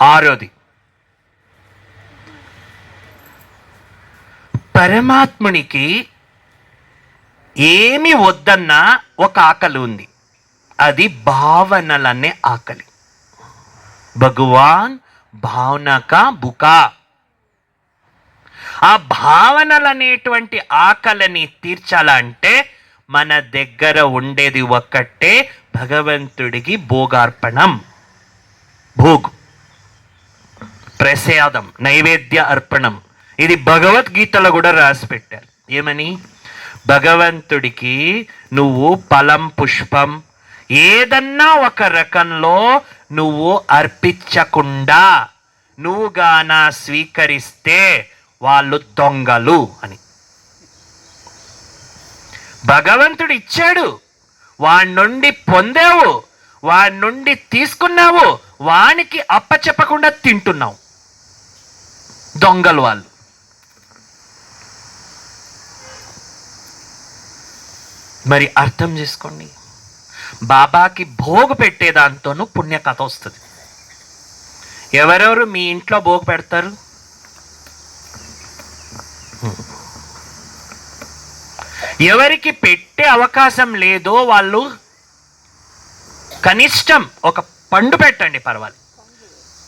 ఆరోది. పరమాత్మునికి ఏమి వద్దన్న ఒక ఆకలి ఉంది. అది భావనలనే ఆకలి. భగవాన్ భావనక బుకా. ఆ భావనలు అనేటువంటి ఆకలిని తీర్చాలంటే మన దగ్గర ఉండేది ఒక్కటే భగవంతుడికి భోగార్పణం. భోగు. ప్రసాదం నైవేద్య అర్పణం. ఇది భగవద్గీతలో కూడా రాసి పెట్టారు. ఏమని? భగవంతుడికి నువ్వు ఫలం పుష్పం ఏదన్నా ఒక రకంలో నువ్వు అర్పించకుండా నువ్వు గాన స్వీకరిస్తే వాళ్ళు దొంగలు అని. భగవంతుడు ఇచ్చాడు. వాడి నుండి పొందావు. వాడి నుండి తీసుకున్నావు. వానికి అప్పచెప్పకుండా తింటున్నావు. దొంగలు వాళ్ళు మరి అర్థం చేసుకోండి. బాబాకి భోగు పెట్టే దాంతోనూ పుణ్యకథ వస్తుంది. ఎవరెవరు మీ ఇంట్లో భోగు పెడతారు? ఎవరికి పెట్టే అవకాశం లేదో వాళ్ళు కనిష్టం ఒక పండు పెట్టండి పర్వాలేదు.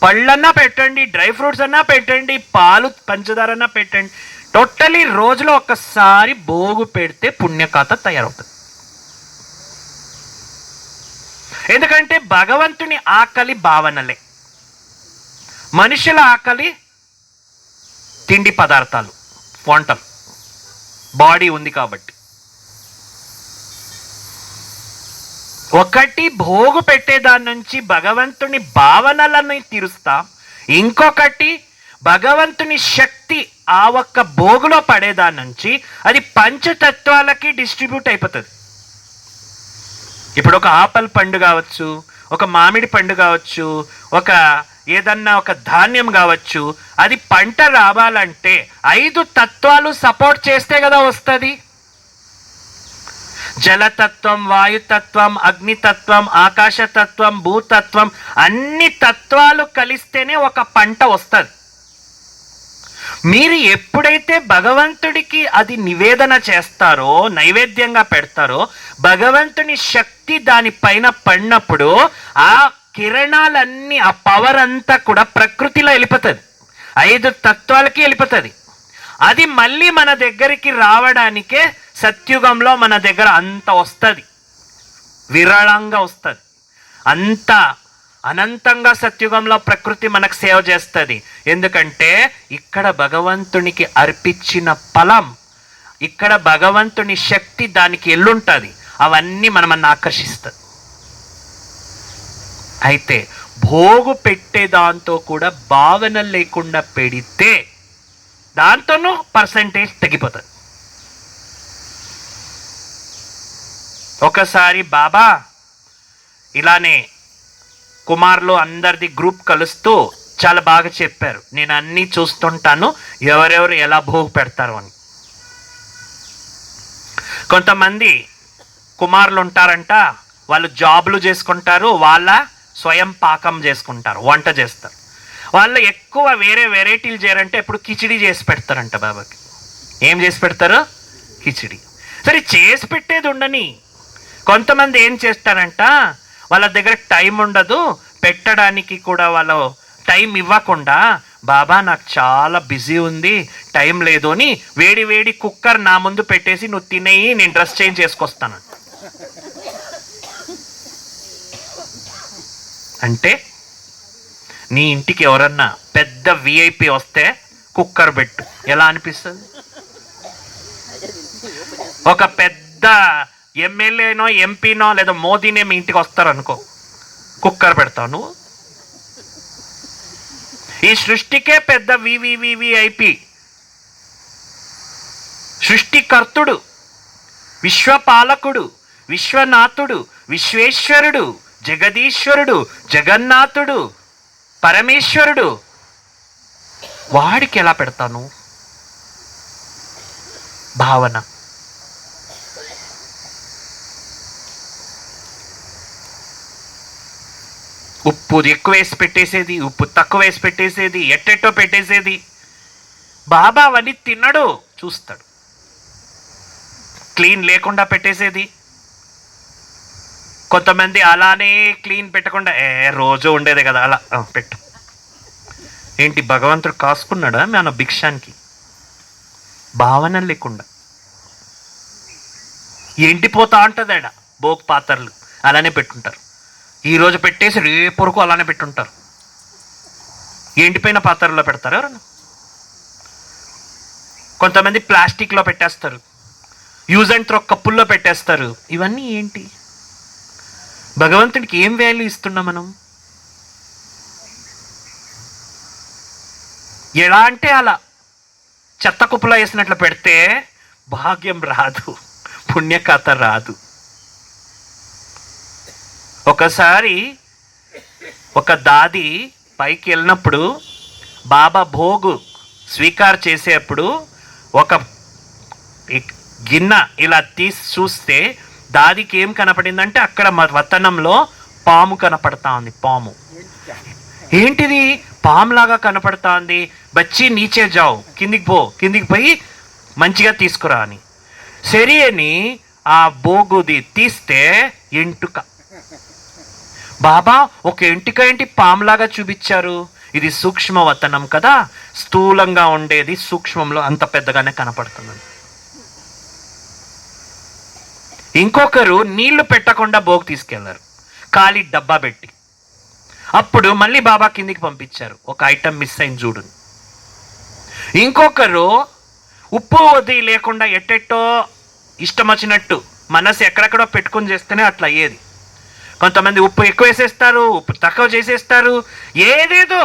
పళ్ళన్నా పెట్టండి డ్రై ఫ్రూట్స్ అన్నా పెట్టండి పాలు పంచదార అన్నా పెట్టండి. టోటలీ రోజులో ఒక్కసారి భోగు పెడితే పుణ్యకథ తయారవుతుంది ఎందుకంటే భగవంతుని ఆకలి భావనలే. మనుషుల ఆకలి తిండి పదార్థాలు వంటలు. బాడీ ఉంది కాబట్టి. ఒకటి భోగు పెట్టేదాని నుంచి భగవంతుని భావనలను తీరుస్తాం. ఇంకొకటి భగవంతుని శక్తి ఆ ఒక్క భోగులో పడేదాని నుంచి అది పంచతత్వాలకి డిస్ట్రిబ్యూట్ అయిపోతుంది. ఇప్పుడు ఒక ఆపల్ పండు కావచ్చు ఒక మామిడి పండు కావచ్చు ఒక ఏదన్నా ఒక ధాన్యం కావచ్చు అది పంట రావాలంటే ఐదు తత్వాలు సపోర్ట్ చేస్తే కదా వస్తుంది. జలతత్వం వాయుతత్వం అగ్నితత్వం ఆకాశతత్వం భూతత్వం అన్ని తత్వాలు కలిస్తేనే ఒక పంట వస్తుంది. మీరు ఎప్పుడైతే భగవంతుడికి అది నివేదన చేస్తారో నైవేద్యంగా పెడతారో భగవంతుని శక్తి దానిపైన పడినప్పుడు ఆ కిరణాలన్నీ ఆ పవర్ అంతా కూడా ప్రకృతిలో వెళ్ళిపోతుంది. ఐదు తత్వాలకి వెళ్ళిపోతుంది. అది మళ్ళీ మన దగ్గరికి రావడానికే సత్యుగంలో మన దగ్గర అంత వస్తుంది. విరళంగా వస్తుంది. అంత అనంతంగా సత్యుగంలో ప్రకృతి మనకు సేవ చేస్తుంది. ఎందుకంటే ఇక్కడ భగవంతునికి అర్పించిన ఫలం ఇక్కడ భగవంతుని శక్తి దానికి ఎల్లుంటుంది. అవన్నీ మనమన్న ఆకర్షిస్తుంది. అయితే భోగు పెట్టే దాంతో కూడా భావన లేకుండా పెడితే దాంతోనూ పర్సంటేజ్ తగ్గిపోతుంది. ఒకసారి బాబా ఇలానే కుమార్లు అందరిది గ్రూప్ కలుస్తూ చాలా బాగా చెప్పారు. నేను అన్నీ చూస్తుంటాను ఎవరెవరు ఎలా భోగు పెడతారు అని. కొంతమంది కుమారులు ఉంటారంట వాళ్ళు జాబులు చేసుకుంటారు వాళ్ళ స్వయం పాకం చేసుకుంటారు వంట చేస్తారు. వాళ్ళు ఎక్కువ వేరే వెరైటీలు చేయాలంటే ఇప్పుడు కిచిడి చేసి పెడతారంట బాబాకి. ఏం చేసి పెడతారు? కిచిడి. సరే చేసి పెట్టేది ఉండని కొంతమంది ఏం చేస్తారంట వాళ్ళ దగ్గర టైం ఉండదు పెట్టడానికి కూడా వాళ్ళు టైం ఇవ్వకుండా బాబా నాకు చాలా బిజీ ఉంది టైం లేదు అని వేడి వేడి కుక్కర్ నా ముందు పెట్టేసి నువ్వు తినేయి నేను డ్రెస్ చేంజ్ చేసుకొస్తాను. అంటే నీ ఇంటికి ఎవరన్నా పెద్ద విఐపి వస్తే కుక్కర్ పెట్టు. ఎలా అనిపిస్తుంది? ఒక పెద్ద ఎమ్మెల్యేనో ఎంపీనో లేదా మోదీనే మీ ఇంటికి వస్తారు అనుకో కుక్కర్ పెడతావు నువ్వు. ఈ సృష్టికే పెద్ద వివివివిఐపి సృష్టికర్తుడు విశ్వపాలకుడు విశ్వనాథుడు విశ్వేశ్వరుడు జగదీశ్వరుడు జగన్నాథుడు పరమేశ్వరుడు. వాడికి ఎలా పెడతాను భావన. ఉప్పు ఎక్కువ వేసి పెట్టేసేది ఉప్పు తక్కువ వేసి పెట్టేసేది ఎట్టెట్టో పెట్టేసేది. బాబా అవన్నీ తిన్నాడు చూస్తాడు. క్లీన్ లేకుండా పెట్టేసేది. కొంతమంది అలానే క్లీన్ పెట్టకుండా ఏ రోజు ఉండేదే కదా అలా పెట్టు. ఏంటి భగవంతుడు కాసుకున్నాడా మన భిక్షానికి? భావన లేకుండా. ఎండిపోతా ఉంటుంది ఆడ బోక్ పాత్రలు అలానే పెట్టుంటారు. ఈరోజు పెట్టేసి రేపు వరకు అలానే పెట్టుంటారు. ఎండిపోయిన పాత్రలో పెడతారు ఎవరన్నా? కొంతమంది ప్లాస్టిక్లో పెట్టేస్తారు. యూజ్ అండ్ త్రో కప్పుల్లో పెట్టేస్తారు. ఇవన్నీ ఏంటి? భగవంతుడికి ఏం వాల్యూ ఇస్తున్నాం మనం? ఎలా అంటే అలా చెత్త కుప్పలో వేసినట్లు పెడితే భాగ్యం రాదు పుణ్యకథ రాదు. ఒకసారి ఒక దాది పైకి వెళ్ళినప్పుడు బాబా భోగు స్వీకార్ చేసేప్పుడు ఒక గిన్నె ఇలా తీసి చూస్తే దాదికి ఏం కనపడిందంటే అక్కడ మా వతనంలో పాము కనపడతా ఉంది పాము. ఏంటిది? పాములాగా కనపడతా ఉంది బచ్చి నీచే జావు. కిందికి పో కిందికి పోయి మంచిగా తీసుకురా అని. సరే అని ఆ బోగుది తీస్తే ఎంటుక. బాబా ఒక ఎంటిక ఏంటి పాములాగా చూపించారు. ఇది సూక్ష్మ వతనం కదా? స్థూలంగా ఉండేది సూక్ష్మంలో అంత పెద్దగానే కనపడుతుంది ఇంకొకరు నీళ్ళు పెట్టకుండా బోగు తీసుకెళ్ళారు. ఖాళీ డబ్బా పెట్టి. అప్పుడు మళ్ళీ బాబా కిందికి పంపించారు. ఒక ఐటమ్ మిస్ అయింది చూడు. ఇంకొకరు ఉప్పు వది లేకుండా ఎట్టెట్టో ఇష్టం వచ్చినట్టు మనసు ఎక్కడెక్కడో పెట్టుకొని చేస్తేనే అట్లా అయ్యేది. కొంతమంది ఉప్పు ఎక్కువ వేసేస్తారు ఉప్పు తక్కువ చేసేస్తారు. ఏదేదో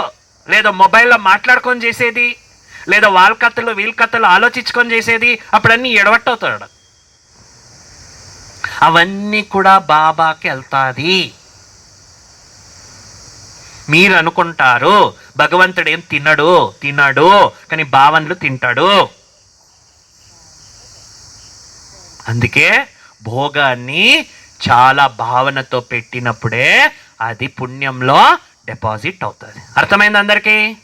లేదా మొబైల్లో మాట్లాడుకొని చేసేది లేదా వాళ్ళ కథలు వీళ్ళ కథలు ఆలోచించుకొని చేసేది అప్పుడన్నీ ఎడవట్టవుతాడు అవన్నీ కూడా బాబాకి వెళ్తాది. మీరు అనుకుంటారు భగవంతుడు ఏం తినడు తినడు కానీ భావనలు తింటాడు. అందుకే భోగాన్ని చాలా భావనతో పెట్టినప్పుడే అది పుణ్యంలో డిపాజిట్ అవుతుంది. అర్థమైంది అందరికీ?